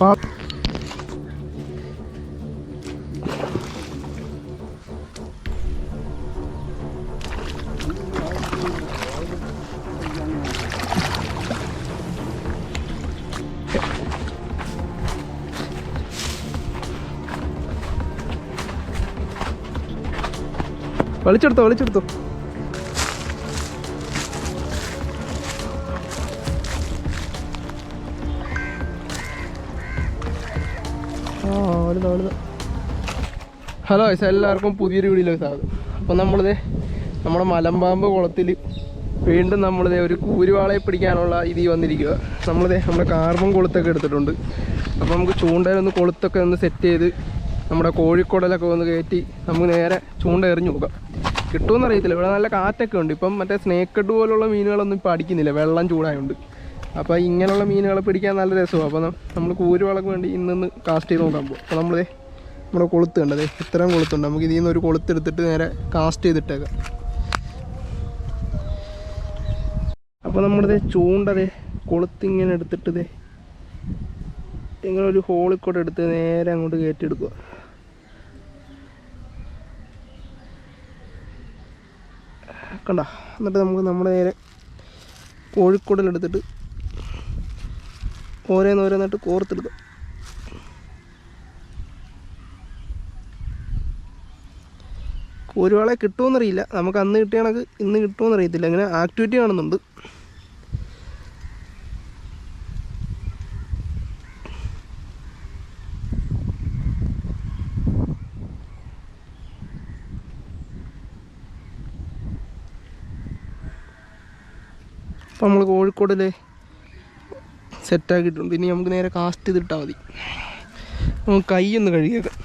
ആ വലിച്ചെടുത്തോ വലിച്ചെടുത്തോ. Hello guys എല്ലാവർക്കും പുതിയൊരു വീഡിയോയിലേക്ക് സ്വാഗതം. അപ്പം നമ്മളിത് നമ്മുടെ മലമ്പാമ്പ് കുളത്തിൽ വീണ്ടും നമ്മളിത് ഒരു കൂരുവാളയെ പിടിക്കാനുള്ള ഇതി വന്നിരിക്കുക നമ്മളിത് നമ്മുടെ കാർബൺ കൊളുത്തൊക്കെ എടുത്തിട്ടുണ്ട്. അപ്പോൾ നമുക്ക് ചൂണ്ടയിലൊന്ന് കൊളുത്തൊക്കെ ഒന്ന് സെറ്റ് ചെയ്ത് നമ്മുടെ കോഴിക്കുടലൊക്കെ ഒന്ന് കയറ്റി നമുക്ക് നേരെ ചൂണ്ട എറിഞ്ഞു നോക്കാം കിട്ടുമെന്ന് അറിയത്തില്ല. ഇവിടെ നല്ല കാറ്റൊക്കെ ഉണ്ട്. ഇപ്പം മറ്റേ സ്നേക്കഡ് പോലുള്ള മീനുകളൊന്നും ഇപ്പോൾ അടിക്കുന്നില്ല. വെള്ളം ചൂടായതുകൊണ്ട് അപ്പോൾ ഇങ്ങനെയുള്ള മീനുകളെ പിടിക്കാൻ നല്ല രസമാണ് അപ്പോൾ നമ്മൾ കൂരുവളക്ക് വേണ്ടി ഇന്നൊന്ന് കാസ്റ്റ് ചെയ്ത് നോക്കാൻ പോകും അപ്പോൾ നമ്മൾ നമ്മുടെ കൊളുത്ത് കണ്ടത് ഇത്രയും കൊളുത്തുണ്ട്. നമുക്ക് ഇതിൽ നിന്ന് ഒരു കൊളുത്തെടുത്തിട്ട് നേരെ കാസ്റ്റ് ചെയ്തിട്ടേക്കാം. അപ്പോൾ നമ്മുടെ ചൂണ്ടതേ കൊളുത്ത് ഇങ്ങനെ എടുത്തിട്ട് ഇങ്ങനെ ഒരു ഹോളിൽ കൂടെ എടുത്ത് നേരെ അങ്ങോട്ട് കയറ്റിയെടുക്കുക. കണ്ട? എന്നിട്ട് നമുക്ക് നമ്മുടെ നേരെ കോഴിക്കോടിലെടുത്തിട്ട് ഓരോന്നോരോന്നായിട്ട് കോർത്തെടുക്കാം ഒരുവാളെ കിട്ടുമെന്നറിയില്ല നമുക്ക് അന്ന് കിട്ടിയ കണക്ക് ഇന്ന് കിട്ടുമെന്നറിയത്തില്ല അങ്ങനെ ആക്ടിവിറ്റി കാണുന്നുണ്ട്. അപ്പം നമ്മൾ കോഴിക്കോടിലെ സെറ്റാക്കിയിട്ടുണ്ട്. ഇനി നമുക്ക് നേരെ കാസ്റ്റ് ചെയ്തിട്ടാൽ മതി. നമുക്ക് കൈ ഒന്ന് കഴുകിയേക്കാം.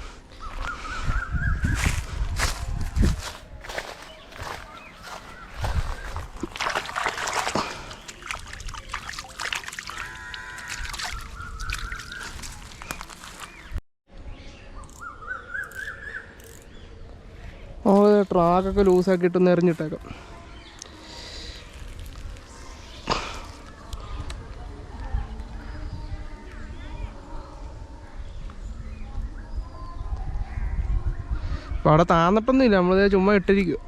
ട്രാക്കൊക്കെ ലൂസാക്കിയിട്ടൊന്ന് എറിഞ്ഞിട്ടേക്കാം. അപ്പോൾ അവിടെ താന്നിട്ടൊന്നുമില്ല. നമ്മളിത് ചുമ്മാ ഇട്ടിരിക്കും.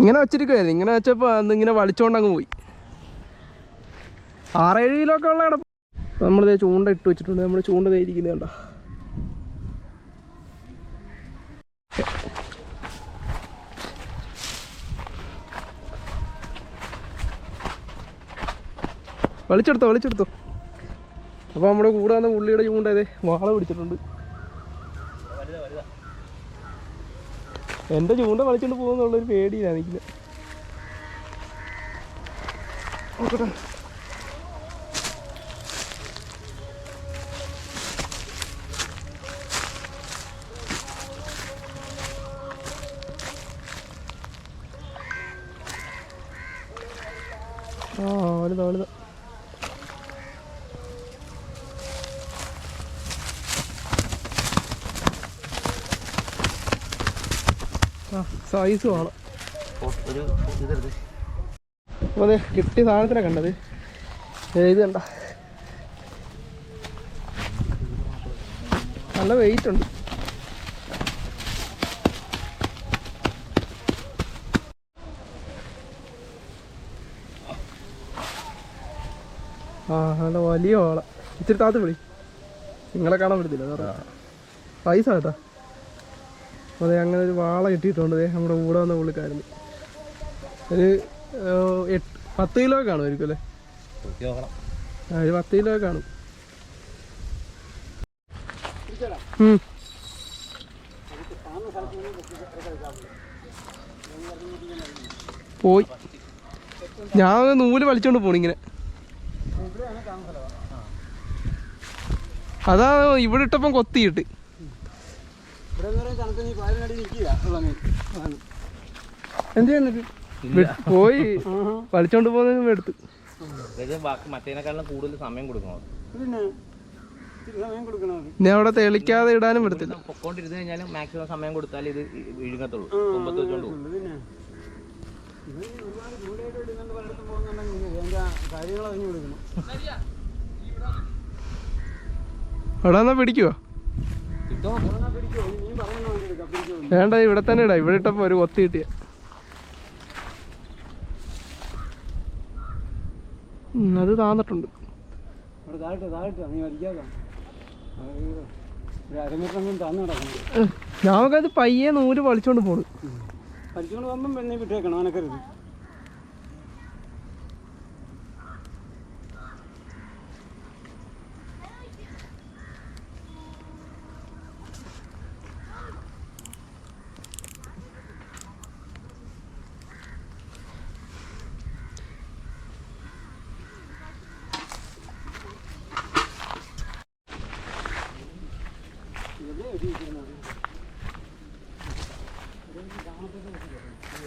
ഇങ്ങനെ വെച്ചിരിക്കുവായിരുന്നു. ഇങ്ങനെ വെച്ചപ്പോൾ അന്ന് ഇങ്ങനെ വലിച്ചോണ്ട് അങ്ങ് പോയി. ആറേഴ് കിലോ ഒക്കെ ഉള്ള കിടപ്പ്. നമ്മളിത് ചൂണ്ട ഇട്ട് വെച്ചിട്ടുണ്ട്. നമ്മൾ ചൂണ്ട തേയിരിക്കുന്നത് കണ്ടോ? വലിച്ചെടുത്തോ വലിച്ചെടുത്തോ. അപ്പോൾ നമ്മുടെ കൂടെ വന്ന പുള്ളിയുടെ ചൂണ്ടത് വാള പിടിച്ചിട്ടുണ്ട്. എന്റെ ചൂണ്ട വലിച്ചോണ്ട് പോകുന്നുള്ളൊരു പേടിയിലാണ് എനിക്ക് നോക്കട്ടെ. ആ വലുതാ വലുതാ സൈസ് വേണം അപ്പോൾ അതെ കിട്ടിയ സാധനത്തിനെ കണ്ടത്. ഇത് കണ്ട. നല്ല വെയിറ്റ് ഉണ്ട്. ആ നല്ല വലിയ വാള. ഇച്ചിരി താത്ത് വിളി. നിങ്ങളെ കാണാൻ പറ്റത്തില്ല പൈസ കേട്ടാ. അതെ അങ്ങനെ ഒരു വാള കിട്ടിയിട്ടുണ്ട് നമ്മുടെ കൂടെ വന്ന പുള്ളിക്കാരന്. ഒരു പത്ത് കിലോ കാണുമായിരിക്കും അല്ലേ? ഒരു പത്ത് കിലോ കാണും. പോയി. ഞാൻ നൂൽ വലിച്ചോണ്ട് പോണിങ്ങനെ അതാ ഇവിടെ ഇട്ടപ്പം കൊത്തിയിട്ട്. എന്ത് ചെയ്യുന്നിട്ട് പോയി. വലിച്ചോണ്ട് പോകുന്ന എടുത്ത്. മറ്റേതിനെക്കാളും കൂടുതൽ സമയം കൊടുക്കണം? പിന്നെ അവിടെ തെളിക്കാതെ ഇടാനും പറ്റത്തില്ല. പൊക്കോണ്ടിരുന്ന് കഴിഞ്ഞാലും മാക്സിമം സമയം കൊടുത്താൽ ഇത് വിഴുങ്ങത്തുള്ളൂ മുമ്പത്ത് വെച്ചോണ്ട് പോകും. എവിടെ പിടിക്കുവോ? കിട്ടുമോ പിടിക്കോ നീ പറയുന്ന വേണ്ടി എടുക്കാം പിടിക്കോ വേണ്ട ഇവിടെ തന്നെ ഇടാം. ഇവിടെ ഇട്ടപ്പോ ഒരു ഒത്തി കിട്ടിയ. അത് താന്നിട്ടുണ്ട്. ഞങ്ങൾക്കത് പയ്യെ നൂൽ വലിച്ചോണ്ട് പോണു. വലിച്ചോണ്ട് പോകുമ്പം പെണ്ണെ വിട്ടേക്കണം അനക്കരുത്.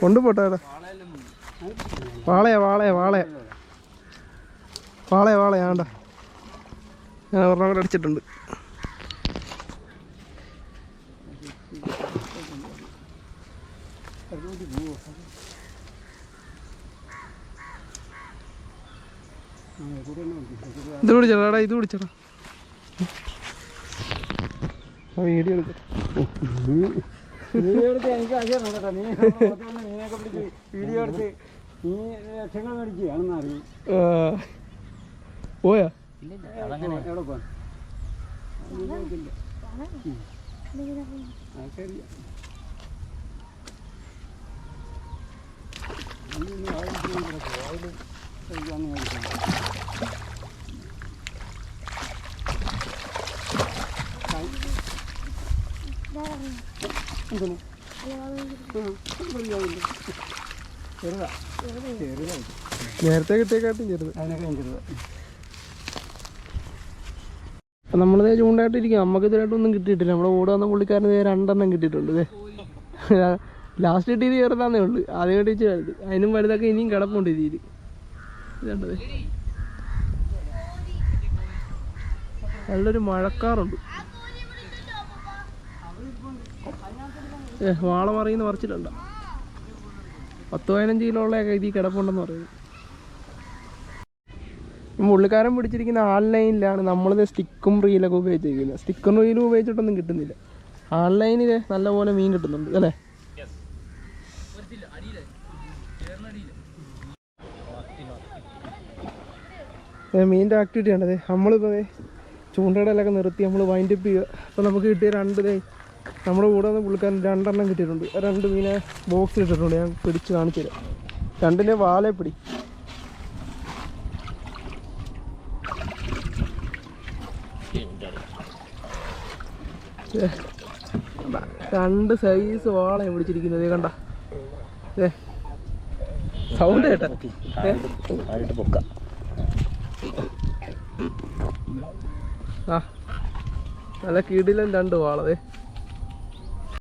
അവിടെ. വാളയ വാളയ വാളയ വാളയ വാളയ ആണ്ട. ഞാൻ ഒരെണ്ണം കൂടെ അടിച്ചിട്ടുണ്ട്. ഇത് പിടിച്ചടാ എടാ ഇത് പിടിച്ചടാ വീഡിയോ എടുക്കാം. വീഡിയോ എടുത്ത് എനിക്ക് അറിയണം കേട്ടോ നീ മീനൊക്കെ പിടിച്ച് വീഡിയോ എടുത്ത് നീ ലക്ഷങ്ങൾ മേടിച്ച് ആണെന്ന് അറിയും. പോയാ? എവിടെ പോകാൻ ശരി. ചെറുതാ. നേരത്തെ കിട്ടിയേക്കാട്ടും ചെറുത്. അതിനൊക്കെ നമ്മളിത് അപ്പം നമ്മളിതേ ചൂണ്ടായിട്ടിരിക്കും നമുക്ക് ഒന്നും കിട്ടിയിട്ടില്ല. നമ്മുടെ ഓട് വന്ന പുള്ളിക്കാരന് രണ്ടെണ്ണം കിട്ടിയിട്ടുണ്ട് ലാസ്റ്റ് കിട്ടിയത് ചെറുതാന്നേ ഉള്ളു. ആദ്യം കിട്ടിച്ച് വലുത്. അതിനും വലുതൊക്കെ ഇനിയും കിടപ്പുണ്ട് ഇതിൽ ഇതുണ്ടത് നല്ലൊരു മഴക്കാറുണ്ട് ഏ വാള മറിയുന്ന പറിച്ചിട്ടുണ്ടോ. പത്ത് പതിനഞ്ച് കിലോ ഉള്ളതൊക്കെ ഇതിൽ കിടപ്പുണ്ടെന്ന് പറയുന്നു. പുള്ളിക്കാരൻ പിടിച്ചിരിക്കുന്ന ആൺലൈനിലാണ് നമ്മളിത് സ്റ്റിക്കും റീലൊക്കെ ഉപയോഗിച്ചിരിക്കുന്നത്. സ്റ്റിക്കും റീലും ഉപയോഗിച്ചിട്ടൊന്നും കിട്ടുന്നില്ല. ഓൺലൈനിൽ നല്ലപോലെ മീൻ കിട്ടുന്നുണ്ട് അല്ലേ? മീന്റെ ആക്ടിവിറ്റി ആണത്. നമ്മളിപ്പോൾ ചൂണ്ടയിടലൊക്കെ നിർത്തി നമ്മൾ വൈൻഡപ്പ് ചെയ്യുക. അപ്പോൾ നമുക്ക് കിട്ടിയ രണ്ട് നമ്മുടെ കൂടെ വന്ന് പുള്ളിക്കാരൻ രണ്ടെണ്ണം കിട്ടിയിട്ടുണ്ട്. രണ്ട് മീനെ ബോക്സിൽ ഇട്ടിട്ടുണ്ട്. ഞാൻ പിടിച്ച് കാണിച്ചു തരാം. രണ്ടിന്റെ വാലേ പിടി. രണ്ട് സൈസ് വാളയാണ് പിടിച്ചിരിക്കുന്നത്. കണ്ട. സൗണ്ട് കേട്ടാ. ആ. നല്ല കിടിലൻ രണ്ട് വാളതേ